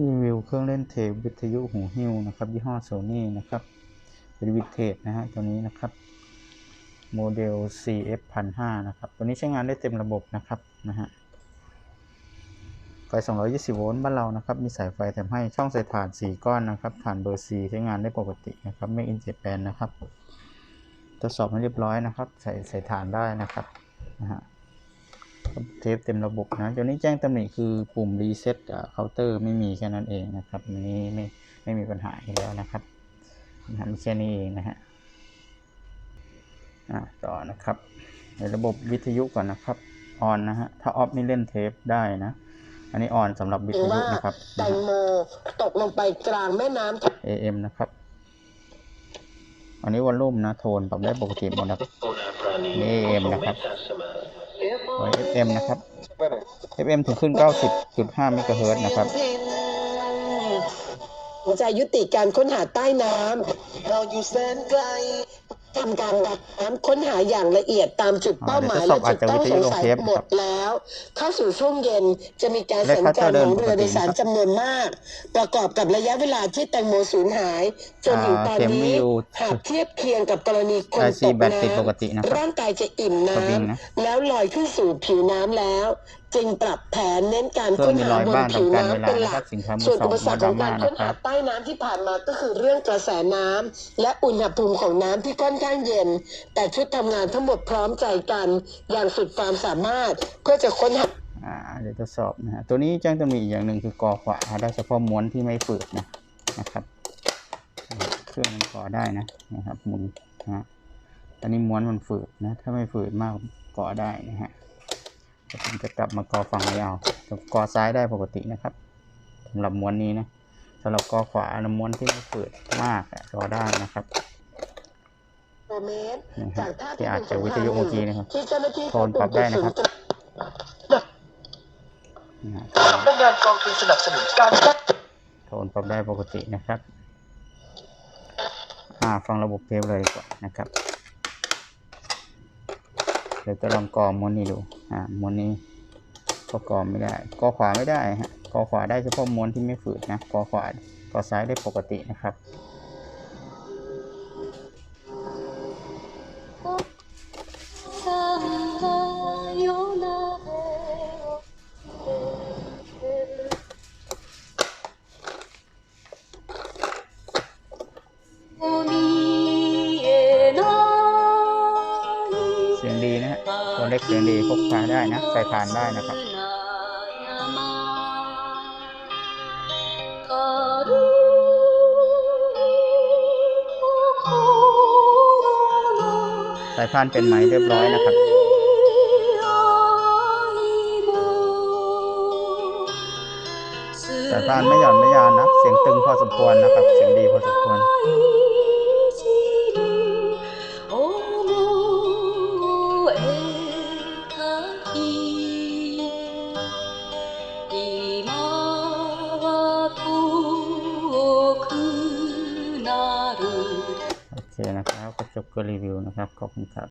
รีวิวเครื่องเล่นเทปวิทยุหูหิ้วนะครับ ยี่ห้อโซนี่นะครับ เป็นวิเทจนะฮะตัวนี้นะครับ โมเดล CF 1005นะครับ ตัวนี้ใช้งานได้เต็มระบบนะครับนะฮะไฟ 220 โวลต์บ้านเรานะครับ มีสายไฟแถมให้ช่องใส่ถ่าน 4 ก้อนนะครับถ่านเบอร์ C ใช้งานได้ปกตินะครับไม่อินเจแปนนะครับทดสอบให้เรียบร้อยนะครับ ใส่ใส่ถ่านได้นะครับนะฮะ เทปเต็มระบบนะตัวนี้แจ้งตำหนิคือปุ่มรีเซ็ตเคาน์เตอร์ไม่มีแค่นั้นเองนะครับอันนี้ไม่ไม่มีปัญหาอีกแล้วนะครับนะฮะมีแค่นี้เองนะฮะอะต่อนะครับในระบบวิทยุก่อนนะครับออนนะฮะถ้าออฟนี่เล่นเทปได้นะ อันนี้ออนสำหรับวิทยุว่านะครับแตนะงฮะโมตกลงไปกลางแม่น้ำ AM นะครับ อันนี้วอลลุ่มนะโทนปรับได้ปกติหมดนะครับนี่ AM นะครับ ไว้ FM นะครับ FM ถึงขึ้น 90.5เมกะเฮิรตซ์นะครับหัวใจยุติการค้นหาใต้น้ำเราอยู่แสนไกล ทำการดับน้ำค้นหาอย่างละเอียดตามจุดเป้าหมายอ่าเดี๋ยวทดสอบและจุดต้องสงสัยอาจจะวิทยุลงเทปหมดแล้ว เข้าสู่ช่วงเย็นจะมีการและสัญค่าจเช่ารเดิขนองเรือปกติโดยสารนะครับจำนวนมาก ประกอบกับระยะเวลาที่แตงโมสูญหายจนถึงตอนอ่าเข็มนี้วิวหากเทียบเคียงกับกรณีคน IC ตกแบตติดปกตินะครับน้ำร่างกายจะอิ่มสวิงน้ำนะแล้วลอยขึ้นสู่ผิวน้ำแล้ว จึงปรับแผนเน้นการเครื่อค้งนมีหารอยบนบ้านผิวทำการเวน้ำลาเป็นหนะคลัรักบสินค้ามืส่อวนสองอุปสรรคดขราองม่าการนะค้นครัหาบใต้น้ำที่ผ่านมาก็คือเรื่องกระแสน้ำและอุณหภูมิของน้ำที่ค่อนข้างเย็น แต่ชุดทำงานทั้งหมดพร้อมใจกัน อย่างสุดความสามารถเพื่อจะค้นหาอ่าเดี๋ยวทดสอบนะฮะตัวนี้แจ้งตำหนิอีกอย่างหนึ่งคือกอขวาได้เฉพาะม้วนที่ไม่ฝืดนะนะครับ เครื่องมันก่อได้นะนะครับหมุนนะฮะอันนี้ม้วนมันฝืดนะ ถ้าไม่ฝืดมากก่อได้นะฮะแต่ ผมจะกลับมากอฝั่งนี้เอาแต่กอซ้ายได้ปกตินะครับสำหรับม้วนนี้นะสำหรับกอขวานะม้วนที่ไม่ฝืดมากอะกอได้นะครับเมตรนะฮะจากท่าที่อาจจะวิทยุเมื่อกี้นะครับที่เจ้าหน้าที่โทนปรับได้นะครับนะฮะพนักงานกองทุนสนับสนุนการจัดโทนปรับได้ปกตินะครับอ่าฟังระบบเทปเลยดีกว่านะครับ เดี๋ยวจะลองกอม้วนนี้ดู อ่าม้วนนี้ก็กอไม่ได้กอขวาไม่ได้ฮะกอขวาได้เฉพาะม้วนที่ไม่ฝืดนะกอขวากอซ้ายได้ปกตินะครับ ล็กเสียงดีพกพาได้นะ ใส่ฐานได้นะครับสายพานเป็นไหมเรียบร้อยนะครับ สายพานไม่หย่อนไม่ยานนะ เสียงตึงพอสมควรนะครับ เสียงดีพอสมควร จบก็รีวิวนะครับ ขอบคุณครับ